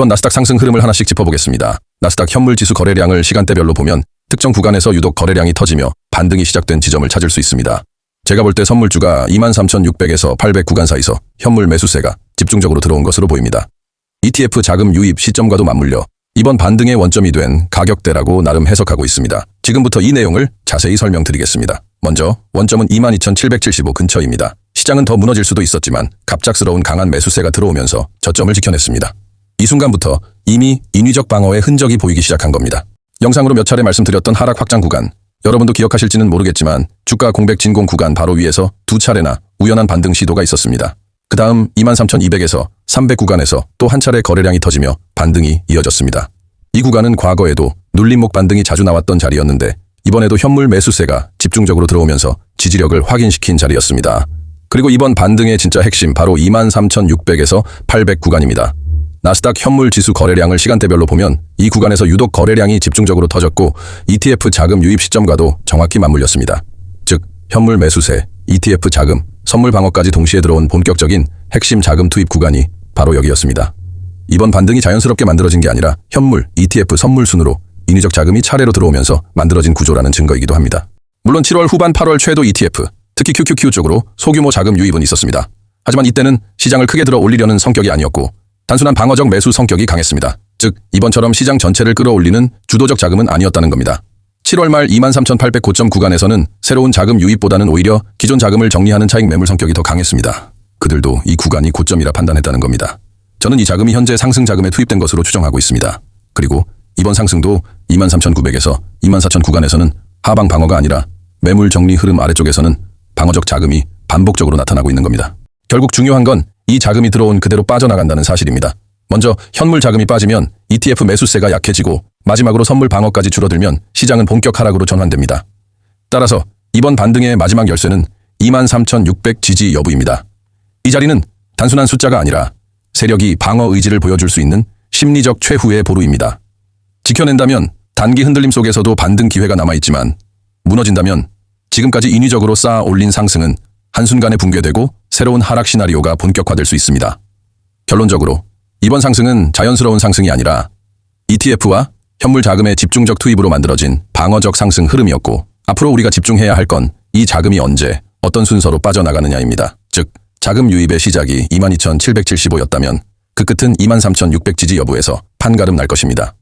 이번 나스닥 상승 흐름을 하나씩 짚어보겠습니다. 나스닥 현물 지수 거래량을 시간대별로 보면 특정 구간에서 유독 거래량이 터지며 반등이 시작된 지점을 찾을 수 있습니다. 제가 볼 때 선물주가 23,600에서 800 구간 사이서 현물 매수세가 집중적으로 들어온 것으로 보입니다. ETF 자금 유입 시점과도 맞물려 이번 반등의 원점이 된 가격대라고 나름 해석하고 있습니다. 지금부터 이 내용을 자세히 설명드리겠습니다. 먼저 원점은 22,775 근처입니다. 시장은 더 무너질 수도 있었지만 갑작스러운 강한 매수세가 들어오면서 저점을 지켜냈습니다. 이 순간부터 이미 인위적 방어의 흔적이 보이기 시작한 겁니다. 영상으로 몇 차례 말씀드렸던 하락 확장 구간, 여러분도 기억하실지는 모르겠지만 주가 공백 진공 구간 바로 위에서 두 차례나 우연한 반등 시도가 있었습니다. 그 다음 23,200에서 300 구간에서 또 한 차례 거래량이 터지며 반등이 이어졌습니다. 이 구간은 과거에도 눌림목 반등이 자주 나왔던 자리였는데 이번에도 현물 매수세가 집중적으로 들어오면서 지지력을 확인시킨 자리였습니다. 그리고 이번 반등의 진짜 핵심 바로 23,600에서 800 구간입니다. 나스닥 현물 지수 거래량을 시간대별로 보면 이 구간에서 유독 거래량이 집중적으로 터졌고 ETF 자금 유입 시점과도 정확히 맞물렸습니다. 즉 현물 매수세, ETF 자금, 선물 방어까지 동시에 들어온 본격적인 핵심 자금 투입 구간이 바로 여기였습니다. 이번 반등이 자연스럽게 만들어진 게 아니라 현물, ETF 선물 순으로 인위적 자금이 차례로 들어오면서 만들어진 구조라는 증거이기도 합니다. 물론 7월 후반 8월 최도 ETF, 특히 QQQ 쪽으로 소규모 자금 유입은 있었습니다. 하지만 이때는 시장을 크게 들어 올리려는 성격이 아니었고 단순한 방어적 매수 성격이 강했습니다. 즉 이번처럼 시장 전체를 끌어올리는 주도적 자금은 아니었다는 겁니다. 7월 말 23,800 고점 구간에서는 새로운 자금 유입보다는 오히려 기존 자금을 정리하는 차익 매물 성격이 더 강했습니다. 그들도 이 구간이 고점이라 판단했다는 겁니다. 저는 이 자금이 현재 상승 자금에 투입된 것으로 추정하고 있습니다. 그리고 이번 상승도 23,900에서 24,000 구간에서는 하방 방어가 아니라 매물 정리 흐름 아래쪽에서는 방어적 자금이 반복적으로 나타나고 있는 겁니다. 결국 중요한 건 이 자금이 들어온 그대로 빠져나간다는 사실입니다. 먼저 현물 자금이 빠지면 ETF 매수세가 약해지고 마지막으로 선물 방어까지 줄어들면 시장은 본격 하락으로 전환됩니다. 따라서 이번 반등의 마지막 열쇠는 23,600 지지 여부입니다. 이 자리는 단순한 숫자가 아니라 세력이 방어 의지를 보여줄 수 있는 심리적 최후의 보루입니다. 지켜낸다면 단기 흔들림 속에서도 반등 기회가 남아있지만 무너진다면 지금까지 인위적으로 쌓아 올린 상승은 한순간에 붕괴되고 새로운 하락 시나리오가 본격화될 수 있습니다. 결론적으로 이번 상승은 자연스러운 상승이 아니라 ETF와 현물 자금의 집중적 투입으로 만들어진 방어적 상승 흐름이었고 앞으로 우리가 집중해야 할 건 이 자금이 언제 어떤 순서로 빠져나가느냐입니다. 즉 자금 유입의 시작이 22,775였다면 그 끝은 23,600 지지 여부에서 판가름 날 것입니다.